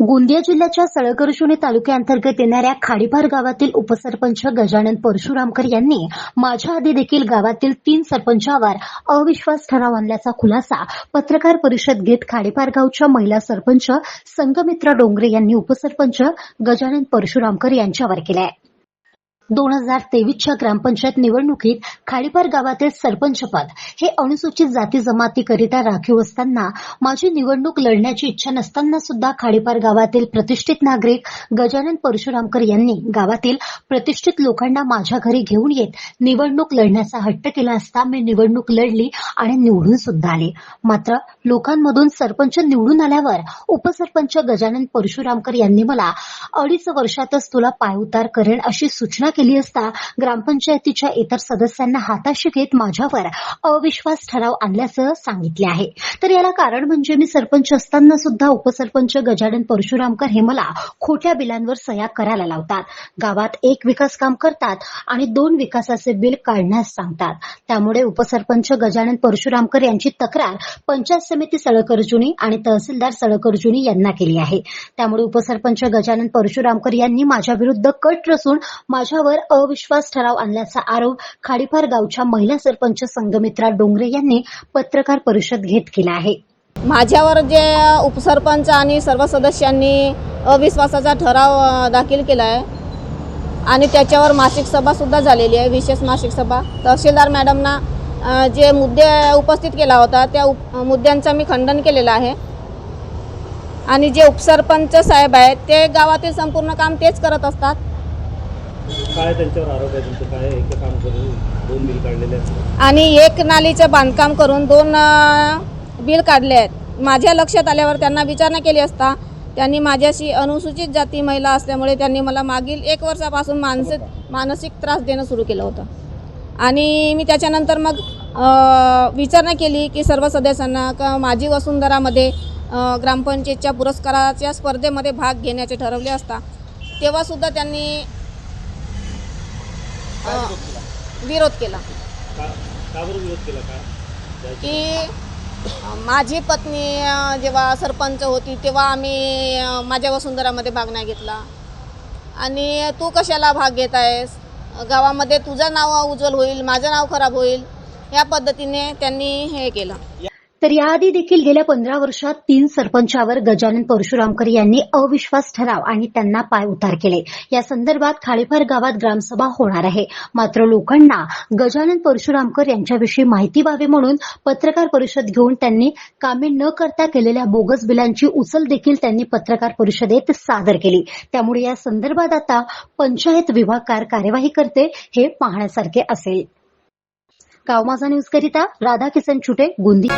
गोंदिया जिल्ह्याच्या सळकरजुनी तालुक्याअंतर्गत येणाऱ्या खाडीपार गावातील उपसरपंच गजानन परशुरामकर यांनी माझ्या आधी देखील गावातील तीन सरपंचावर अविश्वास ठराव आणल्याचा खुलासा पत्रकार परिषद घेत खाडीपार गावच्या महिला सरपंच संगमित्रा डोंगरे यांनी उपसरपंच गजानन परशुरामकर यांच्यावर केला आहे दोन हजार तेवीसच्या ग्रामपंचायत निवडणुकीत खाडीपार गावातील सरपंचपद हे अनुसूचित जाती जमातीकरिता राखीव असताना माझी निवडणूक लढण्याची इच्छा नसताना सुद्धा खाडीपार गावातील प्रतिष्ठित नागरिक गजानन परशुरामकर यांनी गावातील प्रतिष्ठित लोकांना माझ्या घरी घेऊन येत निवडणूक लढण्याचा हट्ट केला असता मी निवडणूक लढली आणि निवडून सुद्धा आले. मात्र लोकांमधून सरपंच निवडून आल्यावर उपसरपंच गजानन परशुरामकर यांनी मला अडीच वर्षातच तुला पायउतार करेन अशी सूचना केली असता ग्रामपंचायतीच्या इतर सदस्यांना हाताशी घेत माझ्यावर अविश्वास ठराव आणल्याचं सांगितले आहे. तर याला कारण म्हणजे मी सरपंच असताना सुद्धा उपसरपंच गजानन परशुरामकर हे मला खोट्या बिलांवर सह्या करायला लावतात. गावात एक विकास काम करतात आणि दोन विकासाचे बिल काढण्यास सांगतात. त्यामुळे उपसरपंच गजानन परशुरामकर यांची तक्रार पंचायत समिती सळकर्जुनी आणि तहसीलदार सळकर्जुनी यांना केली आहे. त्यामुळे उपसरपंच गजानन परशुरामकर यांनी माझ्या विरुद्ध कट रचून माझ्यावर अविश्वास ठराव आणल्याचा आरोप खाडीपार गावच्या महिला सरपंच संगमित्रा डोंगरे यांनी पत्रकार परिषद घेत केला आहे. माझ्यावर जे उपसरपंच आणि सर्व सदस्यांनी अविश्वासाचा ठराव दाखल केला आहे आणि त्याच्यावर मासिक सभासुद्धा झालेली आहे विशेष मासिक सभा. तहसीलदार मॅडमना जे मुद्दे उपस्थित केला होता त्या उप मुद्द्यांचं मी खंडन केलेलं आहे. आणि जे उपसरपंच साहेब आहेत ते गावातील संपूर्ण काम तेच करत असतात. काय त्यांच्यावर आरोप आहे? तुमचं काय एक काम करून दोन बिल काढलेले आहेत. आणि एक नालीचं बांधकाम करून दोन अ, बिल काढले आहेत. माझ्या लक्षात आल्यावर त्यांना विचारणा केली असता त्यांनी माझ्याशी अनुसूचित जाती महिला असल्यामुळे त्यांनी मला मागील एक वर्षापासून मानसिक मानसिक त्रास देणं सुरू केलं होतं. आणि मी त्याच्यानंतर मग अ, विचारणा केली की सर्व सदस्यांना का माझी वसुंधरामध्ये अ, ग्रामपंचायतच्या पुरस्काराच्या स्पर्धेमध्ये भाग घेण्याचे ठरवले असता तेव्हासुद्धा त्यांनी अ, विरोध केला? का का बरं विरोध केला? काय जायचं? की अ, माझी पत्नी अ, जेव्हा सरपंच होती तेव्हा आम्ही अ, माझ्या वसुंधरामध्ये भाग नाही घेतला. आणि तू कशाला भाग घेत आहेस? गावामध्ये तुझं नाव उज्ज्वल होईल माझं नाव खराब होईल. या पद्धतीने त्यांनी हे केलं. तर याआधी देखील गेल्या पंधरा वर्षात तीन सरपंचावर गजानन परशुरामकर यांनी अविश्वास ठराव आणि त्यांना पाय उतार केले. या संदर्भात खाडीपार गावात ग्रामसभा होणार आहे. मात्र लोकांना गजानन परशुरामकर यांच्याविषयी माहिती व्हावी म्हणून पत्रकार परिषद घेऊन त्यांनी कामे न करता केलेल्या बोगस बिलांची उचल देखील त्यांनी पत्रकार परिषदेत सादर केली. त्यामुळे या संदर्भात आता पंचायत विभाग कार कार्यवाही करते हे पाहण्यासारखे असेल. कावमासा न्यूज करिता राधा किसन छुटे गोंदी.